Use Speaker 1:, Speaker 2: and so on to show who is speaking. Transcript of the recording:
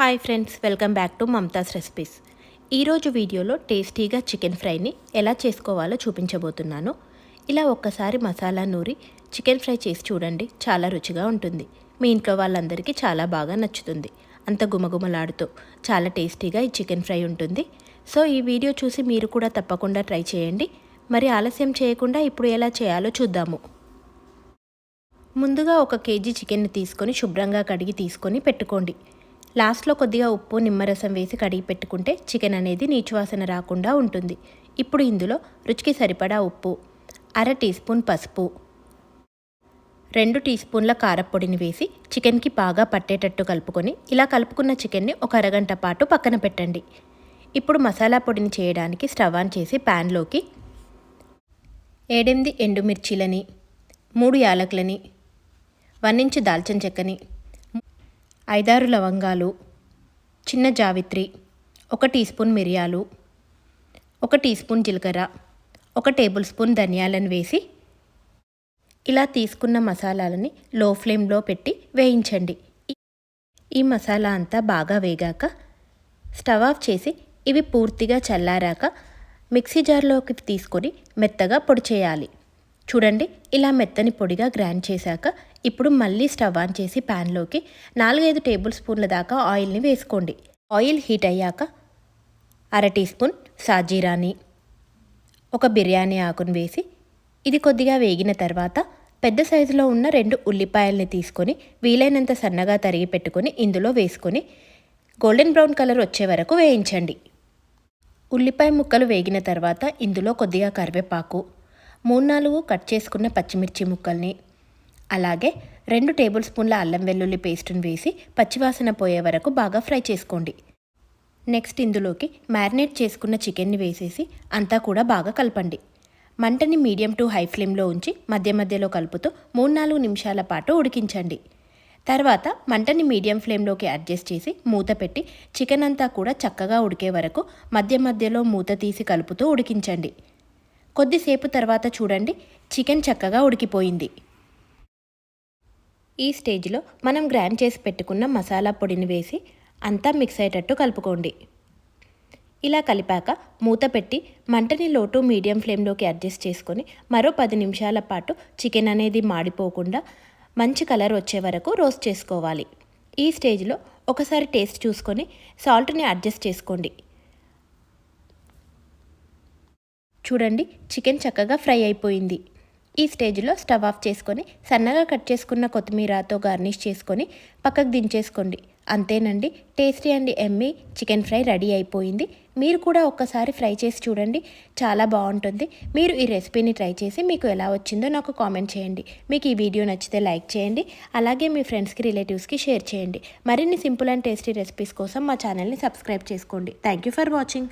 Speaker 1: Hi friends welcome back to Mamatha's recipes. ఈరోజు వీడియోలో టేస్టీగా చికెన్ ఫ్రైని ఎలా చేసుకోవాలో చూపించబోతున్నాను. ఇలా ఒక్కసారి మసాలా నూరి చికెన్ ఫ్రై చేసి చూడండి చాలా రుచిగా ఉంటుంది. మీ ఇంట్లో వాళ్ళందరికీ చాలా బాగా నచ్చుతుంది. అంత గుమగుమలాడుతూ చాలా టేస్టీగా ఈ చికెన్ ఫ్రై ఉంటుంది. సో ఈ వీడియో చూసి మీరు కూడా తప్పకుండా ట్రై చేయండి. మరి ఆలస్యం చేయకుండా ఇప్పుడు ఎలా చేయాలో చూద్దాము. ముందుగా ఒక కేజీ చికెన్ని తీసుకొని శుభ్రంగా కడిగి తీసుకొని పెట్టుకోండి. లాస్ట్లో కొద్దిగా ఉప్పు నిమ్మరసం వేసి కడిగి పెట్టుకుంటే చికెన్ అనేది నీచువాసన రాకుండా ఉంటుంది. ఇప్పుడు ఇందులో రుచికి సరిపడా ఉప్పు అర టీ స్పూన్ పసుపు రెండు టీ స్పూన్ల కారపొడిని వేసి చికెన్కి బాగా పట్టేటట్టు కలుపుకొని ఇలా కలుపుకున్న చికెన్ని ఒక అరగంట పాటు పక్కన పెట్టండి. ఇప్పుడు మసాలా పొడిని చేయడానికి స్టవ్ ఆన్ చేసి ప్యాన్లోకి ఏడెనిమిది ఎండుమిర్చీలని మూడు యాలకులని వన్ ఇంచు దాల్చిన చెక్కని ఐదారు లవంగాలు చిన్న జావిత్రి ఒక టీ స్పూన్ మిరియాలు ఒక టీ స్పూన్ జీలకర్ర ఒక టేబుల్ స్పూన్ ధనియాలను వేసి ఇలా తీసుకున్న మసాలాలని లో ఫ్లేమ్లో పెట్టి వేయించండి. ఈ మసాలా అంతా బాగా వేగాక స్టవ్ ఆఫ్ చేసి ఇవి పూర్తిగా చల్లారాక మిక్సీ జార్లోకి తీసుకొని మెత్తగా పొడి చేయాలి. చూడండి ఇలా మెత్తని పొడిగా గ్రైండ్ చేశాక ఇప్పుడు మళ్ళీ స్టవ్ ఆన్ చేసి ప్యాన్లోకి నాలుగైదు టేబుల్ స్పూన్ల దాకా ఆయిల్ని వేసుకోండి. ఆయిల్ హీట్ అయ్యాక అర టీ స్పూన్ సాజీరాని ఒక బిర్యానీ ఆకును వేసి ఇది కొద్దిగా వేగిన తర్వాత పెద్ద సైజులో ఉన్న రెండు ఉల్లిపాయల్ని తీసుకొని వీలైనంత సన్నగా తరిగి పెట్టుకొని ఇందులో వేసుకొని గోల్డెన్ బ్రౌన్ కలర్ వచ్చే వరకు వేయించండి. ఉల్లిపాయ ముక్కలు వేగిన తర్వాత ఇందులో కొద్దిగా కరివేపాకు మూడు నాలుగు కట్ చేసుకున్న పచ్చిమిర్చి ముక్కల్ని అలాగే రెండు టేబుల్ స్పూన్ల అల్లం వెల్లుల్లి పేస్ట్ని వేసి పచ్చివాసన పోయే వరకు బాగా ఫ్రై చేసుకోండి. నెక్స్ట్ ఇందులోకి మ్యారినేట్ చేసుకున్న చికెన్ని వేసేసి అంతా కూడా బాగా కలపండి. మంటని మీడియం టు హై ఫ్లేమ్లో ఉంచి మధ్య మధ్యలో కలుపుతూ మూడు నాలుగు నిమిషాల పాటు ఉడికించండి. తర్వాత మంటని మీడియం ఫ్లేమ్లోకి అడ్జస్ట్ చేసి మూత పెట్టి చికెన్ అంతా కూడా చక్కగా ఉడికే వరకు మధ్య మధ్యలో మూత తీసి కలుపుతూ ఉడికించండి. కొద్దిసేపు తర్వాత చూడండి చికెన్ చక్కగా ఉడికిపోయింది. ఈ స్టేజ్లో మనం గ్రైండ్ చేసి పెట్టుకున్న మసాలా పొడిని వేసి అంతా మిక్స్ అయ్యేటట్టు కలుపుకోండి. ఇలా కలిపాక మూత పెట్టి మంటని లోటు మీడియం ఫ్లేమ్లోకి అడ్జస్ట్ చేసుకొని మరో పది నిమిషాల పాటు చికెన్ అనేది మాడిపోకుండా మంచి కలర్ వచ్చే వరకు రోస్ట్ చేసుకోవాలి. ఈ స్టేజ్లో ఒకసారి టేస్ట్ చూసుకొని సాల్ట్ని అడ్జస్ట్ చేసుకోండి. చూడండి చికెన్ చక్కగా ఫ్రై అయిపోయింది. ఈ స్టేజ్లో స్టవ్ ఆఫ్ చేసుకొని సన్నగా కట్ చేసుకున్న కొత్తిమీరతో గార్నిష్ చేసుకొని పక్కకు దించేసుకోండి. అంతేనండి tasty and yummy chicken fry ready అయిపోయింది. మీరు కూడా ఒక్కసారి ఫ్రై చేసి చూడండి చాలా బాగుంటుంది. మీరు ఈ రెసిపీని ట్రై చేసి మీకు ఎలా వచ్చిందో నాకు కామెంట్ చేయండి. మీకు ఈ వీడియో నచ్చితే లైక్ చేయండి అలాగే మీ ఫ్రెండ్స్కి రిలేటివ్స్కి షేర్ చేయండి. మరిన్ని సింపుల్ అండ్ టేస్టీ రెసిపీస్ కోసం మా ఛానల్ని సబ్స్క్రైబ్ చేసుకోండి. Thank you for watching.